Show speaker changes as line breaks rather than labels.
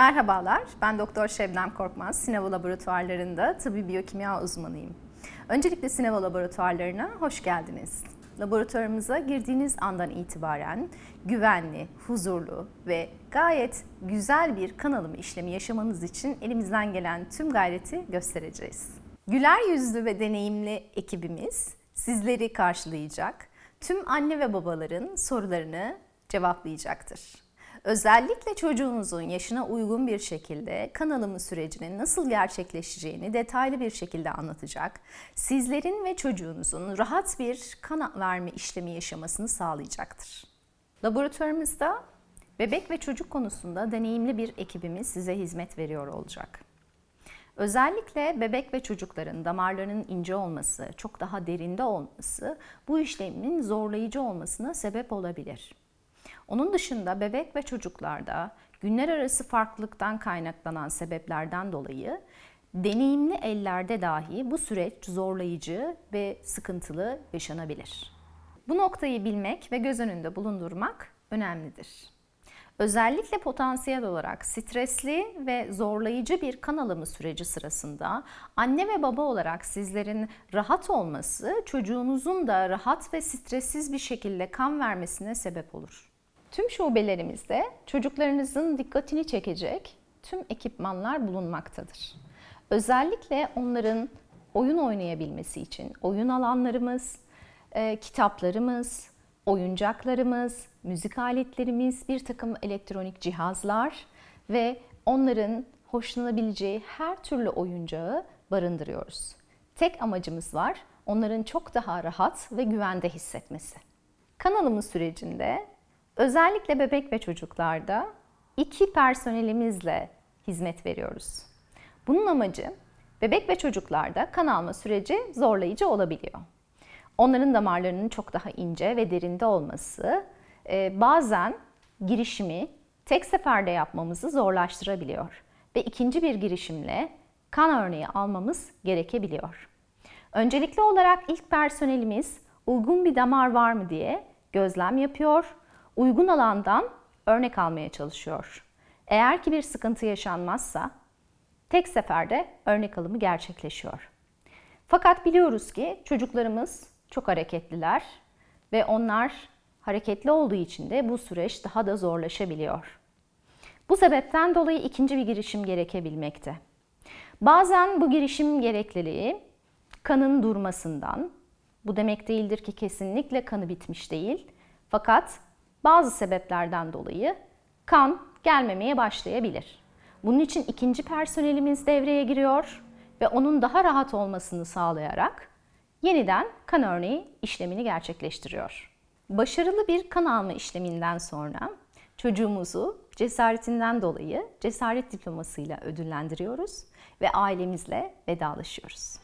Merhabalar, ben Doktor Şebnem Korkmaz. Sineva Laboratuvarlarında tıbbi biyokimya uzmanıyım. Öncelikle Sineva Laboratuvarlarına hoş geldiniz. Laboratuvarımıza girdiğiniz andan itibaren güvenli, huzurlu ve gayet güzel bir kan alımı işlemi yaşamanız için elimizden gelen tüm gayreti göstereceğiz. Güler yüzlü ve deneyimli ekibimiz sizleri karşılayacak, tüm anne ve babaların sorularını cevaplayacaktır. Özellikle çocuğunuzun yaşına uygun bir şekilde kan alımı sürecinin nasıl gerçekleşeceğini detaylı bir şekilde anlatacak. Sizlerin ve çocuğunuzun rahat bir kan verme işlemi yaşamasını sağlayacaktır. Laboratuvarımızda bebek ve çocuk konusunda deneyimli bir ekibimiz size hizmet veriyor olacak. Özellikle bebek ve çocukların damarlarının ince olması, çok daha derinde olması bu işlemin zorlayıcı olmasına sebep olabilir. Onun dışında bebek ve çocuklarda günler arası farklılıktan kaynaklanan sebeplerden dolayı deneyimli ellerde dahi bu süreç zorlayıcı ve sıkıntılı yaşanabilir. Bu noktayı bilmek ve göz önünde bulundurmak önemlidir. Özellikle potansiyel olarak stresli ve zorlayıcı bir kan alımı süreci sırasında anne ve baba olarak sizlerin rahat olması çocuğunuzun da rahat ve stressiz bir şekilde kan vermesine sebep olur. Tüm şubelerimizde çocuklarınızın dikkatini çekecek tüm ekipmanlar bulunmaktadır. Özellikle onların oyun oynayabilmesi için oyun alanlarımız, e, kitaplarımız, oyuncaklarımız, müzik aletlerimiz, bir takım elektronik cihazlar ve onların hoşlanabileceği her türlü oyuncağı barındırıyoruz. Tek amacımız var, onların çok daha rahat ve güvende hissetmesi. Kan alımı sürecinde özellikle bebek ve çocuklarda iki personelimizle hizmet veriyoruz. Bunun amacı bebek ve çocuklarda kan alma süreci zorlayıcı olabiliyor. Onların damarlarının çok daha ince ve derinde olması e, bazen girişimi tek seferde yapmamızı zorlaştırabiliyor ve ikinci bir girişimle kan örneği almamız gerekebiliyor. Öncelikli olarak ilk personelimiz uygun bir damar var mı diye gözlem yapıyor, uygun alandan örnek almaya çalışıyor. Eğer ki bir sıkıntı yaşanmazsa tek seferde örnek alımı gerçekleşiyor. Fakat biliyoruz ki çocuklarımız çok hareketliler ve onlar hareketli olduğu için de bu süreç daha da zorlaşabiliyor. Bu sebepten dolayı ikinci bir girişim gerekebilmekte. Bazen bu girişim gerekliliği kanın durmasından, bu demek değildir ki kesinlikle kanı bitmiş değil. Fakat bazı sebeplerden dolayı kan gelmemeye başlayabilir. Bunun için ikinci personelimiz devreye giriyor ve onun daha rahat olmasını sağlayarak yeniden kan örneği işlemini gerçekleştiriyor. Başarılı bir kan alma işleminden sonra çocuğumuzu cesaretinden dolayı cesaret diplomasıyla ödüllendiriyoruz ve ailemizle vedalaşıyoruz.